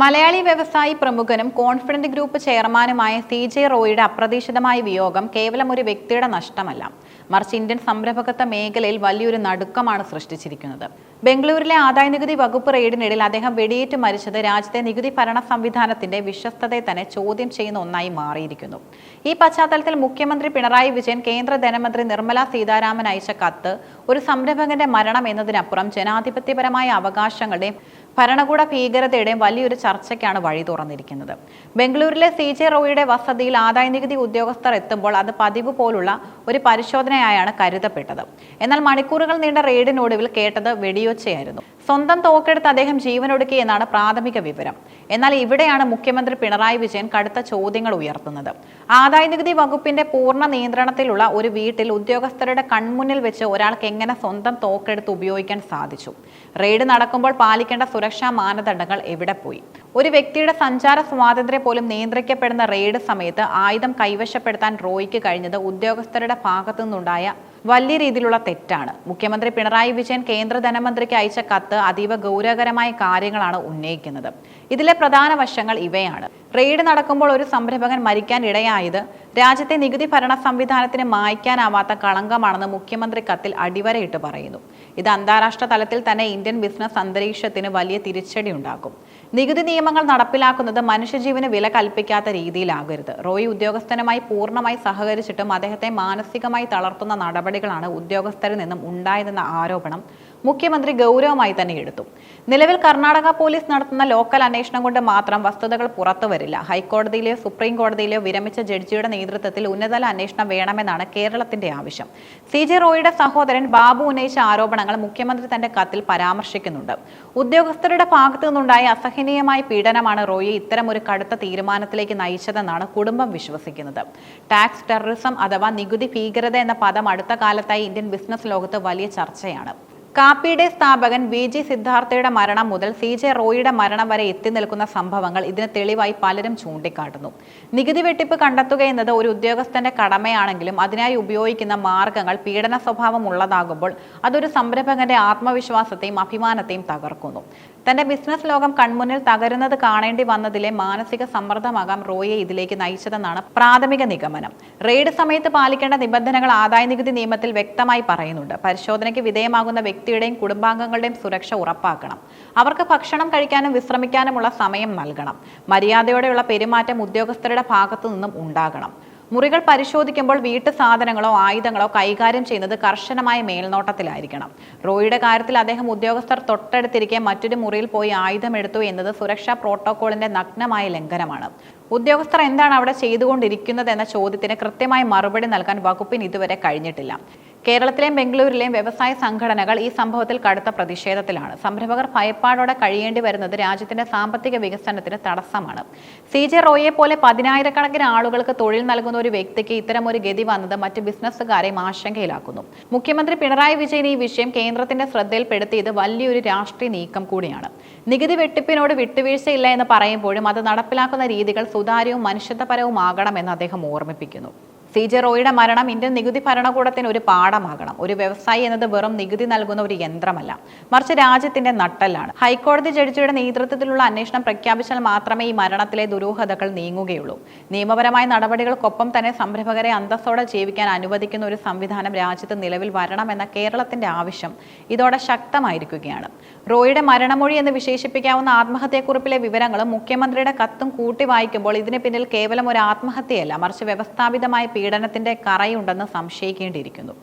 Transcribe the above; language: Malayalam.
മലയാളി വ്യവസായി പ്രമുഖനും കോൺഫിഡന്റ് ഗ്രൂപ്പ് ചെയർമാനുമായ സി ജെ റോയിയുടെ അപ്രതീക്ഷിതമായ വിയോഗം കേവലം ഒരു വ്യക്തിയുടെ നഷ്ടമല്ല. മറിച്ച് ഇന്ത്യൻ സംരംഭകത്വ മേഖലയിൽ വലിയൊരു നടുക്കമാണ് സൃഷ്ടിച്ചിരിക്കുന്നത്. ബംഗളൂരിലെ ആദായനികുതി വകുപ്പ് റെയ്ഡിനിടയിൽ അദ്ദേഹം വെടിയേറ്റ് മരിച്ചത് രാജ്യത്തെ നികുതി ഭരണ സംവിധാനത്തിന്റെ വിശ്വസ്തതയെ തന്നെ ചോദ്യം ചെയ്യുന്ന ഒന്നായി മാറിയിരിക്കുന്നു. ഈ പശ്ചാത്തലത്തിൽ മുഖ്യമന്ത്രി പിണറായി വിജയൻ കേന്ദ്ര ധനമന്ത്രി നിർമ്മല സീതാരാമൻ അയച്ച കത്ത് ഒരു സംരംഭകന്റെ മരണം എന്നതിനപ്പുറം ജനാധിപത്യപരമായ അവകാശങ്ങളുടെയും ഭരണകൂട ഭീകരതയുടെയും വലിയൊരു ചർച്ചയ്ക്കാണ് വഴി തുറന്നിരിക്കുന്നത്. ബംഗളൂരിലെ സി ജെ റോയിയുടെ വസതിയിൽ ആദായനികുതി ഉദ്യോഗസ്ഥർ എത്തുമ്പോൾ അത് പതിവ് പോലുള്ള ഒരു പരിശോധനയായാണ് കരുതപ്പെട്ടത്. എന്നാൽ മണിക്കൂറുകൾ നീണ്ട റെയ്ഡിനൊടുവിൽ കേട്ടത് വെടിയൊച്ചയായിരുന്നു. സ്വന്തം തോക്കെടുത്ത് അദ്ദേഹം ജീവനൊടുക്കി എന്നാണ് പ്രാഥമിക വിവരം. എന്നാൽ ഇവിടെയാണ് മുഖ്യമന്ത്രി പിണറായി വിജയൻ കടുത്ത ചോദ്യങ്ങൾ ഉയർത്തുന്നത്. ആദായനികുതി വകുപ്പിന്റെ പൂർണ നിയന്ത്രണത്തിലുള്ള ഒരു വീട്ടിൽ ഉദ്യോഗസ്ഥരുടെ കൺമുന്നിൽ വെച്ച് ഒരാൾക്ക് എങ്ങനെ സ്വന്തം തോക്കെടുത്ത് ഉപയോഗിക്കാൻ സാധിച്ചു? റെയ്ഡ് നടക്കുമ്പോൾ പാലിക്കേണ്ട സുരക്ഷാ മാനദണ്ഡങ്ങൾ എവിടെ പോയി? ഒരു വ്യക്തിയുടെ സഞ്ചാര സ്വാതന്ത്ര്യം പോലും നിയന്ത്രിക്കപ്പെടുന്ന റെയ്ഡ് സമയത്ത് ആയുധം കൈവശപ്പെടുത്താൻ റോയ്ക്ക് കഴിഞ്ഞത് ഉദ്യോഗസ്ഥരുടെ ഭാഗത്തു നിന്നുണ്ടായ വലിയ രീതിയിലുള്ള തെറ്റാണ്. മുഖ്യമന്ത്രി പിണറായി വിജയൻ കേന്ദ്ര ധനമന്ത്രിക്ക് അയച്ച കത്ത് അതീവ ഗൗരവകരമായ കാര്യങ്ങളാണ് ഉന്നയിക്കുന്നത്. ഇതിലെ പ്രധാന വശങ്ങൾ ഇവയാണ്. റെയ്ഡ് നടക്കുമ്പോൾ ഒരു സംരംഭകൻ മരിക്കാൻ ഇടയായത് രാജ്യത്തെ നികുതി ഭരണ സംവിധാനത്തിന് മായ്ക്കാനാവാത്ത കളങ്കമാണെന്ന് മുഖ്യമന്ത്രി കത്തിൽ അടിവരയിട്ട് പറയുന്നു. ഇത് അന്താരാഷ്ട്ര തലത്തിൽ തന്നെ ഇന്ത്യൻ ബിസിനസ് അന്തരീക്ഷത്തിന് വലിയ തിരിച്ചടി ഉണ്ടാക്കും. നികുതി നിയമങ്ങൾ നടപ്പിലാക്കുന്നത് മനുഷ്യജീവന് വില കൽപ്പിക്കാത്ത രീതിയിലാകരുത്. റോയി ഉദ്യോഗസ്ഥനുമായി പൂർണമായി സഹകരിച്ചിട്ടും അദ്ദേഹത്തെ മാനസികമായി തളർത്തുന്ന നടപടികളാണ് ഉദ്യോഗസ്ഥരിൽ നിന്നും ഉണ്ടായതെന്ന ആരോപണം മുഖ്യമന്ത്രി ഗൗരവമായി തന്നെ എടുത്തു. നിലവിൽ കർണാടക പോലീസ് നടത്തുന്ന ലോക്കൽ അന്വേഷണം കൊണ്ട് മാത്രം വസ്തുതകൾ പുറത്തു വരില്ല. ഹൈക്കോടതിയിലെയോ സുപ്രീം കോടതിയിലെയോ വിരമിച്ച ജഡ്ജിയുടെ നേതൃത്വത്തിൽ ഉന്നതതല അന്വേഷണം വേണമെന്നാണ് കേരളത്തിന്റെ ആവശ്യം. സി ജെ റോയിയുടെ സഹോദരൻ ബാബു ഉന്നയിച്ച ആരോപണങ്ങൾ മുഖ്യമന്ത്രി തന്റെ കത്തിൽ പരാമർശിക്കുന്നുണ്ട്. ഉദ്യോഗസ്ഥരുടെ ഭാഗത്തു നിന്നുണ്ടായ അസഹനീയമായ പീഡനമാണ് റോയിയെ ഇത്തരമൊരു കടുത്ത തീരുമാനത്തിലേക്ക് നയിച്ചതെന്നാണ് കുടുംബം വിശ്വസിക്കുന്നത്. ടാക്സ് ടെററിസം അഥവാ നികുതി ഭീകരത എന്ന പദം അടുത്ത കാലത്തായി ഇന്ത്യൻ ബിസിനസ് ലോകത്ത് വലിയ ചർച്ചയാണ്. കാപ്പിയുടെ സ്ഥാപകൻ വി ജി സിദ്ധാർത്ഥയുടെ മരണം മുതൽ സി ജെ റോയിയുടെ മരണം വരെ എത്തി നിൽക്കുന്ന സംഭവങ്ങൾ ഇതിന് തെളിവായി പലരും ചൂണ്ടിക്കാട്ടുന്നു. നികുതി വെട്ടിപ്പ് കണ്ടെത്തുക എന്നത് ഒരു ഉദ്യോഗസ്ഥന്റെ കടമയാണെങ്കിലും അതിനായി ഉപയോഗിക്കുന്ന മാർഗങ്ങൾ പീഡന സ്വഭാവം ഉള്ളതാകുമ്പോൾ അതൊരു സംരംഭകന്റെ ആത്മവിശ്വാസത്തെയും അഭിമാനത്തെയും തകർക്കുന്നു. തന്റെ ബിസിനസ് ലോകം കൺമുന്നിൽ തകരുന്നത് കാണേണ്ടി വന്നതിലെ മാനസിക സമ്മർദ്ദമാകാം റോയിയെ ഇതിലേക്ക് നയിച്ചതെന്നാണ് പ്രാഥമിക നിഗമനം. റെയ്ഡ് സമയത്ത് പാലിക്കേണ്ട നിബന്ധനകൾ ആദായ നികുതി നിയമത്തിൽ വ്യക്തമായി പറയുന്നുണ്ട്. പരിശോധനയ്ക്ക് വിധേയമാകുന്ന വ്യക്തിയുടെയും കുടുംബാംഗങ്ങളുടെയും സുരക്ഷ ഉറപ്പാക്കണം. അവർക്ക് ഭക്ഷണം കഴിക്കാനും വിശ്രമിക്കാനുമുള്ള സമയം നൽകണം. മര്യാദയോടെയുള്ള പെരുമാറ്റം ഉദ്യോഗസ്ഥരുടെ ഭാഗത്തു നിന്നും ഉണ്ടാകണം. മുറികൾ പരിശോധിക്കുമ്പോൾ വീട്ടു സാധനങ്ങളോ ആയുധങ്ങളോ കൈകാര്യം ചെയ്യുന്നത് കർശനമായ മേൽനോട്ടത്തിലായിരിക്കണം. റോയിയുടെ കാര്യത്തിൽ അദ്ദേഹം ഉദ്യോഗസ്ഥർ തൊട്ടടുത്തിരിക്കെ മറ്റൊരു മുറിയിൽ പോയി ആയുധം എടുത്തു എന്നത് സുരക്ഷാ പ്രോട്ടോകോളിന്റെ നഗ്നമായ ലംഘനമാണ്. ഉദ്യോഗസ്ഥർ എന്താണ് അവിടെ ചെയ്തുകൊണ്ടിരിക്കുന്നത് എന്ന ചോദ്യത്തിന് കൃത്യമായി മറുപടി നൽകാൻ വകുപ്പിന് ഇതുവരെ കഴിഞ്ഞിട്ടില്ല. കേരളത്തിലെയും ബംഗളൂരിലെയും വ്യവസായ സംഘടനകൾ ഈ സംഭവത്തിൽ കടുത്ത പ്രതിഷേധത്തിലാണ്. സംരംഭകർ ഭയപ്പാടോടെ കഴിയേണ്ടി വരുന്നത് രാജ്യത്തിന്റെ സാമ്പത്തിക വികസനത്തിന് തടസ്സമാണ്. സി ജെ റോയെ പോലെ പതിനായിരക്കണക്കിന് ആളുകൾക്ക് തൊഴിൽ നൽകുന്ന ഒരു വ്യക്തിക്ക് ഇത്തരം ഒരു ഗതി വന്നത് മറ്റ് ബിസിനസ്സുകാരെയും ആശങ്കയിലാക്കുന്നു. മുഖ്യമന്ത്രി പിണറായി വിജയൻ ഈ വിഷയം കേന്ദ്രത്തിന്റെ ശ്രദ്ധയിൽപ്പെടുത്തിയത് വലിയൊരു രാഷ്ട്രീയ നീക്കം കൂടിയാണ്. നികുതി വെട്ടിപ്പിനോട് വിട്ടുവീഴ്ചയില്ല എന്ന് പറയുമ്പോഴും അത് നടപ്പിലാക്കുന്ന രീതികൾ സുതാര്യവും മനുഷ്യത്വപരവുമാകണമെന്ന് അദ്ദേഹം ഓർമ്മിപ്പിക്കുന്നു. സി ജെ റോയിയുടെ മരണം ഇന്ത്യൻ നികുതി ഭരണകൂടത്തിന് ഒരു പാഠമാകണം. ഒരു വ്യവസായി എന്നത് വെറും നികുതി നൽകുന്ന ഒരു യന്ത്രമല്ല. മറിച്ച് രാജ്യത്തിന്റെ നട്ടലാണ് ഹൈക്കോടതി ജഡ്ജിയുടെ നേതൃത്വത്തിലുള്ള അന്വേഷണം പ്രഖ്യാപിച്ചാൽ മാത്രമേ ഈ മരണത്തിലെ ദുരൂഹതകൾ നീങ്ങുകയുള്ളൂ. നിയമപരമായ നടപടികൾക്കൊപ്പം തന്നെ സംരംഭകരെ അന്തസ്സോടെ ജീവിക്കാൻ അനുവദിക്കുന്ന ഒരു സംവിധാനം രാജ്യത്ത് നിലവിൽ വരണമെന്ന കേരളത്തിന്റെ ആവശ്യം ഇതോടെ ശക്തമായിരിക്കുകയാണ്. റോയിയുടെ മരണമൊഴി എന്ന് വിശേഷിപ്പിക്കാവുന്ന ആത്മഹത്യക്കുറിപ്പിലെ വിവരങ്ങളും മുഖ്യമന്ത്രിയുടെ കത്തും കൂട്ടി വായിക്കുമ്പോൾ ഇതിന് പിന്നിൽ കേവലം ഒരു ആത്മഹത്യയല്ല മറിച്ച് വ്യവസ്ഥാപിതമായ പീഡനത്തിന്റെ കറയുണ്ടെന്ന് സംശയിക്കേണ്ടിയിരിക്കുന്നു.